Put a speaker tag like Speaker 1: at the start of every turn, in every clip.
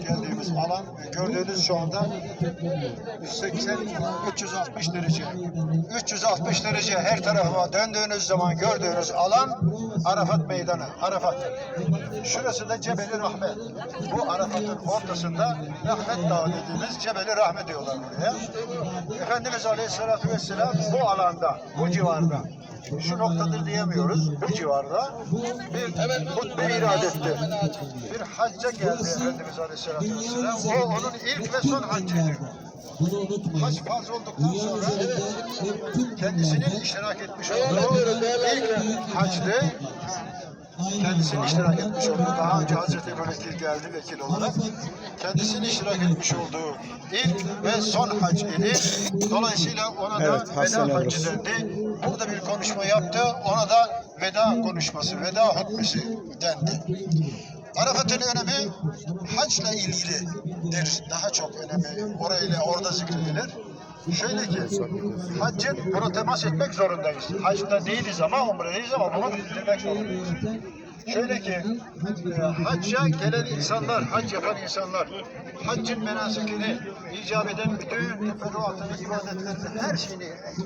Speaker 1: geldiğimiz alan gördüğünüz şu anda 180 360 derece. 360 derece her tarafa döndüğünüz zaman gördüğünüz alan Arafat Meydanı. Arafat. Şurası da Cebeli Rahmet. Bu Arafat'ın ortasında Rahmet Dağı dediğimiz Cebeli Rahmet diyorlar buraya. Efendimiz Aleyhisselatü Vesselam bu alanda, bu civarda şu noktadır diyemiyoruz. Bu civarda bir hutbe irad etti. Bir hacca geldi Efendimiz Aleyhisselatü Vesselam. O onun ilk ve son haccıydı. Hac farz olduktan sonra kendisinin iştirak etmiş olduğu ilk hacdı. Kendisinin iştirak etmiş olduğu, daha önce Hazreti Ebu Bekir geldi vekil olarak. Kendisinin iştirak etmiş olduğu ilk ve son hac idi. Dolayısıyla ona da
Speaker 2: Evet,
Speaker 1: veda haccı dendi. Burada bir konuşma yaptı. Ona da veda konuşması, veda hutbesi dendi. Arafat'ın önemi hacla ilgilidir. Daha çok önemi orayla orada zikredilir. Şöyle ki, haccın bunu temas etmek zorundayız. Hacda değiliz ama umredeyiz ama bunu bildirmek zorundayız. Şöyle ki, e, hacca gelen insanlar, hac yapan insanlar, haccın menasikini icap eden bütün teferruatını, ibadetlerini, her şeyini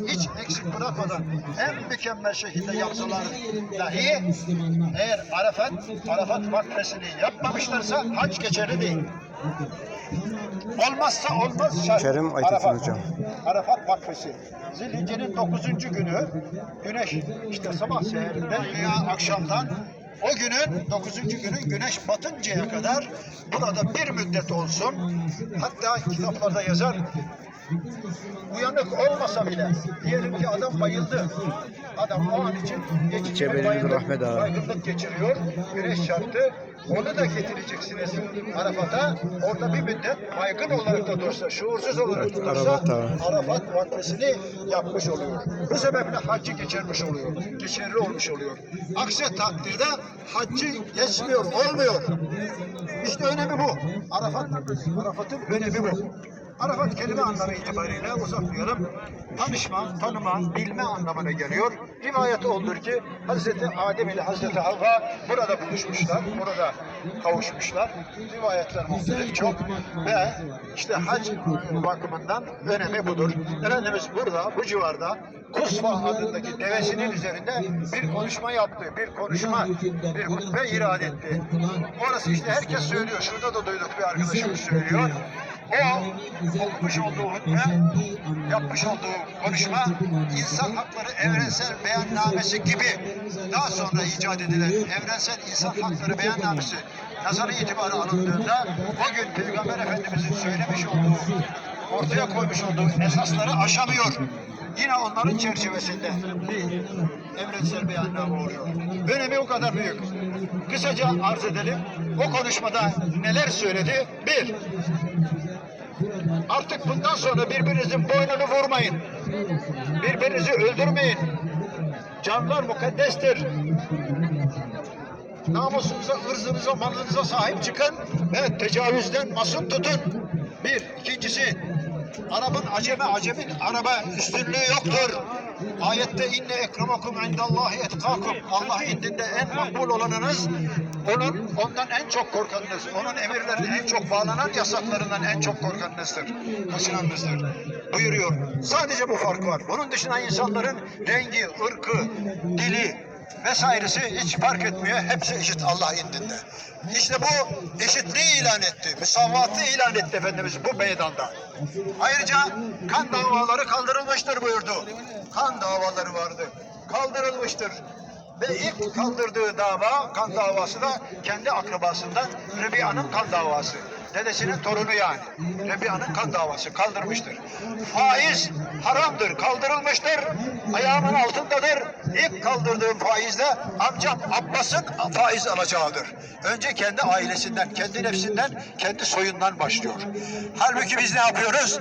Speaker 1: hiç eksik bırakmadan en mükemmel şekilde yapsalar dahi eğer Arafat, Arafat vakfesini yapmamışlarsa hac geçerli değil. Olmazsa olmaz şart.
Speaker 2: Kerim Aytekin
Speaker 1: Arafat.
Speaker 2: hocam.
Speaker 1: Arafat vakfesi. Zilhicce'nin 9. günü güneş işte sabah seherinde veya akşamdan o günün 9. günü güneş batıncaya kadar burada bir müddet olsun. Hatta kitaplarda yazar uyanık olmasa bile diyelim ki adam bayıldı. Adam o an için geçici
Speaker 2: Ağa.
Speaker 1: baygınlık geçiriyor. Güneş çarptı. Onu da getireceksiniz Arafat'a. Orada bir müddet baygın olarak da dursa, şuursuz olarak da dursa
Speaker 2: Arafat.
Speaker 1: Arafat vakfesini yapmış oluyor. Bu sebeple haccı geçirmiş oluyor. Geçerli olmuş oluyor. Aksi takdirde haccı geçmiyor, olmuyor. İşte önemi bu. Arafat, Arafat'ın önemi bu. Arafat kelime anlamı itibariyle uzatmayalım. Tanışma, tanıma, bilme anlamına geliyor. Rivayet oldur ki Hazreti Adem ile Hazreti Havva burada buluşmuşlar, burada kavuşmuşlar. Rivayetler muhtelif çok ve işte hac bakımından önemi budur. Efendimiz burada, bu civarda Kusva adındaki devesinin üzerinde bir konuşma yaptı, bir konuşma, bir hutbe irad etti. Orası işte herkes söylüyor, şurada da duyduk bir arkadaşımız söylüyor. O okumuş olduğu hutbe, yapmış olduğu konuşma insan hakları evrensel beyannamesi gibi daha sonra icat edilen evrensel insan hakları beyannamesi nazarı itibarı alındığında o gün Peygamber Efendimizin söylemiş olduğu ortaya koymuş olduğu esasları aşamıyor. Yine onların çerçevesinde bir evrensel beyanname oluyor. Önemi o kadar büyük. Kısaca arz edelim. O konuşmada neler söyledi? Bir, Artık bundan sonra birbirinizin boynunu vurmayın. Birbirinizi öldürmeyin. Canlar mukaddestir. Namusunuza, ırzınıza, malınıza sahip çıkın ve tecavüzden masum tutun. Bir. ikincisi Arap'ın aceme acemin araba üstünlüğü yoktur. Ayette inne ekremakum indallahi etkakum. Allah indinde en makbul olanınız, onun ondan en çok korkanınız, onun emirlerine en çok bağlanan, yasaklarından en çok korkanınızdır, kaçınanınızdır. Buyuruyor. Sadece bu fark var. Bunun dışında insanların rengi, ırkı, dili, vesairesi hiç fark etmiyor. Hepsi eşit Allah indinde. İşte bu eşitliği ilan etti. Müsavatı ilan etti Efendimiz bu meydanda. Ayrıca kan davaları kaldırılmıştır buyurdu. Kan davaları vardı. Kaldırılmıştır. Ve ilk kaldırdığı dava, kan davası da kendi akrabasından Rebia'nın kan davası. Dedesinin torunu yani. Rebia'nın kan davası kaldırmıştır. Faiz haramdır, kaldırılmıştır. Ayağımın altındadır. İlk kaldırdığım faizle amcam Abbas'ın faiz alacağıdır. Önce kendi ailesinden, kendi nefsinden, kendi soyundan başlıyor. Halbuki biz ne yapıyoruz?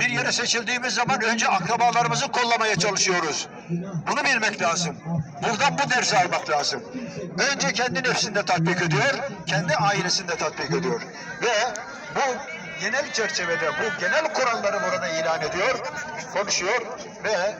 Speaker 1: Bir yere seçildiğimiz zaman önce akrabalarımızı kollamaya çalışıyoruz. Bunu bilmek lazım. Buradan bu dersi almak lazım. Önce kendi nefsinde tatbik ediyor, kendi ailesinde tatbik ediyor. Ve bu genel çerçevede, bu genel kuralları burada ilan ediyor, konuşuyor ve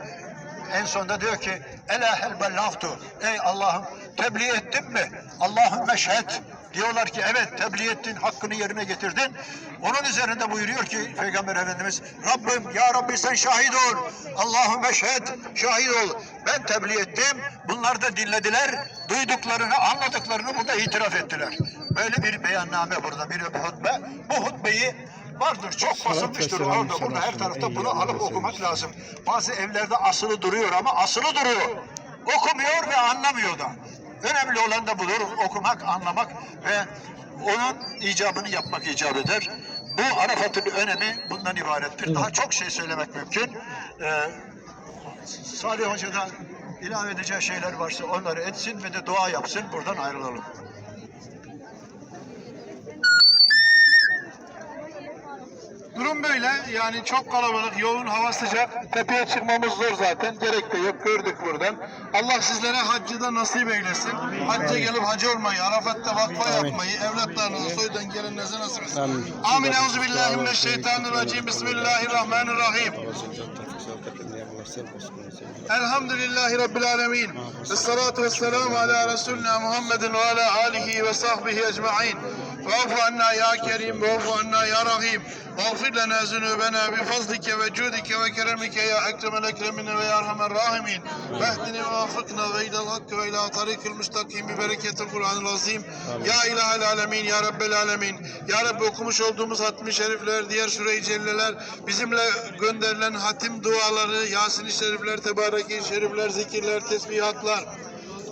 Speaker 1: en sonunda diyor ki Ela hel bellagtu. Ey Allah'ım tebliğ ettim mi? Allahümme şehit. Diyorlar ki evet tebliğ ettin, hakkını yerine getirdin. Onun üzerinde buyuruyor ki Peygamber Efendimiz Rabbim ya Rabbi sen şahit ol. Allahümme şehid şahit ol. Ben tebliğ ettim. Bunlar da dinlediler. Duyduklarını, anladıklarını burada itiraf ettiler. Böyle bir beyanname burada, bir hutbe. Bu hutbeyi vardır. Çok basılmıştır orada, burada her tarafta bunu alıp okumak lazım. Bazı evlerde asılı duruyor ama asılı duruyor. Okumuyor ve anlamıyor da. Önemli olan da budur. Okumak, anlamak ve onun icabını yapmak icap eder. Bu Arafat'ın önemi bundan ibarettir. Daha çok şey söylemek mümkün. Ee, Salih Hoca da ilave edeceği şeyler varsa onları etsin ve de dua yapsın. Buradan ayrılalım.
Speaker 3: Durum böyle. Yani çok kalabalık, yoğun, hava sıcak. Tepeye çıkmamız zor zaten. Gerek de yok. Gördük buradan. Allah sizlere haccı da nasip eylesin. Hacca gelip hacı olmayı, Arafat'ta vakfa yapmayı, evlatlarınıza, soydan gelenlerinize nasip etsin.
Speaker 2: Amin.
Speaker 3: Amin. Euzubillahimineşşeytanirracim. Bismillahirrahmanirrahim. Elhamdülillahi Rabbil alemin. Esselatu vesselamu ala Resulina Muhammedin ve ala alihi ve sahbihi ecma'in. Va'fu anna ya kerim, va'fu anna ya rahim. Va'fir lana zunubena bi fazlike ve cudike ve keremike ya ekremel ekremine ve ya erhamer rahimin. Vehdini ve vafıkna ve ilal hakkı ve ila tarikil müstakim bi bereketil Kur'anil azim. Ya ilahel alemin, ya Rabbel alemin. Ya Rabbi okumuş olduğumuz hatmi şerifler, diğer süre-i celleler, bizimle gönderilen hatim duaları, Yasin-i şerifler, Tebarek-i şerifler, zikirler, tesbihatlar,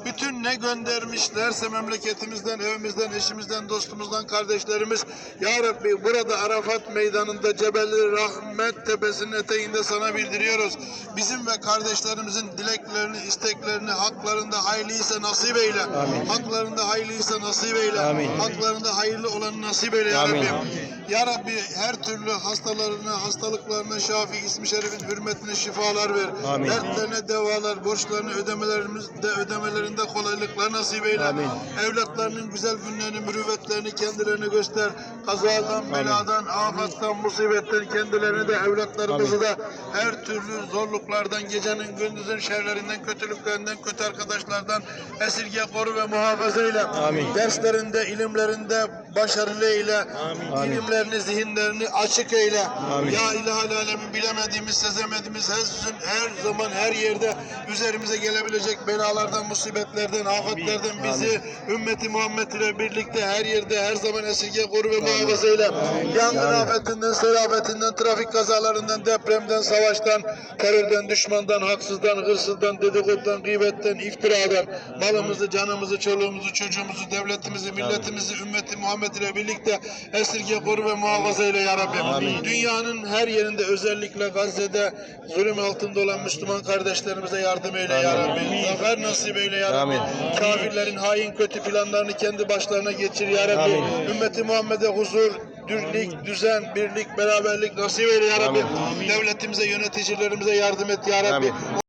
Speaker 3: bütün ne göndermişlerse memleketimizden, evimizden, eşimizden, dostumuzdan, kardeşlerimiz Ya Rabbi burada Arafat meydanında Cebel-i Rahmet tepesinin eteğinde sana bildiriyoruz. Bizim ve kardeşlerimizin dileklerini, isteklerini haklarında hayırlıysa nasip eyle. Haklarında hayırlıysa nasip eyle.
Speaker 2: Amin.
Speaker 3: Haklarında hayırlı olanı nasip eyle Ya
Speaker 2: Amin.
Speaker 3: Rabbi. Ya Rabbi her türlü hastalarına, hastalıklarına şafi ismi şerifin hürmetine şifalar ver.
Speaker 2: Amin.
Speaker 3: Dertlerine devalar, borçlarını ödemelerimizde ödemelerinde kolaylıklar nasip eyle.
Speaker 2: Amin.
Speaker 3: Evlatlarının güzel günlerini, mürüvvetlerini kendilerine göster. Kazadan, beladan, afattan, musibetten kendilerini de evlatlarımızı da her türlü zorluklardan, gecenin gündüzün şerlerinden, kötülüklerinden, kötü arkadaşlardan esirge koru ve muhafaza eyle.
Speaker 2: Amin.
Speaker 3: Derslerinde, ilimlerinde başarılı eyle.
Speaker 2: Amin.
Speaker 3: İlimlerini, zihinlerini açık eyle.
Speaker 2: Amin.
Speaker 3: Ya ilahel alemin bilemediğimiz, sezemediğimiz her sözün her zaman her yerde üzerimize gelebilecek belalardan, musibetlerden, afatlerden bizi ümmeti Muhammed ile birlikte her yerde her zaman esirge koru ve muhafaza eyle. Yangın
Speaker 2: Amin.
Speaker 3: afetinden, serafetinden, trafik kazalarından, depremden, savaştan, terörden, düşmandan, haksızdan, hırsızdan, dedikodudan, gıybetten, iftiradan, malımızı, canımızı, çoluğumuzu, çocuğumuzu, devletimizi, milletimizi, ümmeti Muhammed ile birlikte esirge koru ve muhafaza eyle ya Rabbi. Dünyanın her yerinde özellikle Gazze'de zulüm altında olan Müslüman kardeşlerimize yardım eyle ya Rabbi. Zafer nasip eyle ya Rabbi.
Speaker 2: Amin.
Speaker 3: Kafirlerin hain kötü planlarını kendi başlarına geçir ya Rabbi.
Speaker 2: Amin.
Speaker 3: Ümmeti Muhammed'e huzur, dürlük, düzen, birlik, beraberlik nasip eyle ya Rabbi.
Speaker 2: Amin.
Speaker 3: Devletimize, yöneticilerimize yardım et ya Rabbi.
Speaker 2: Amin.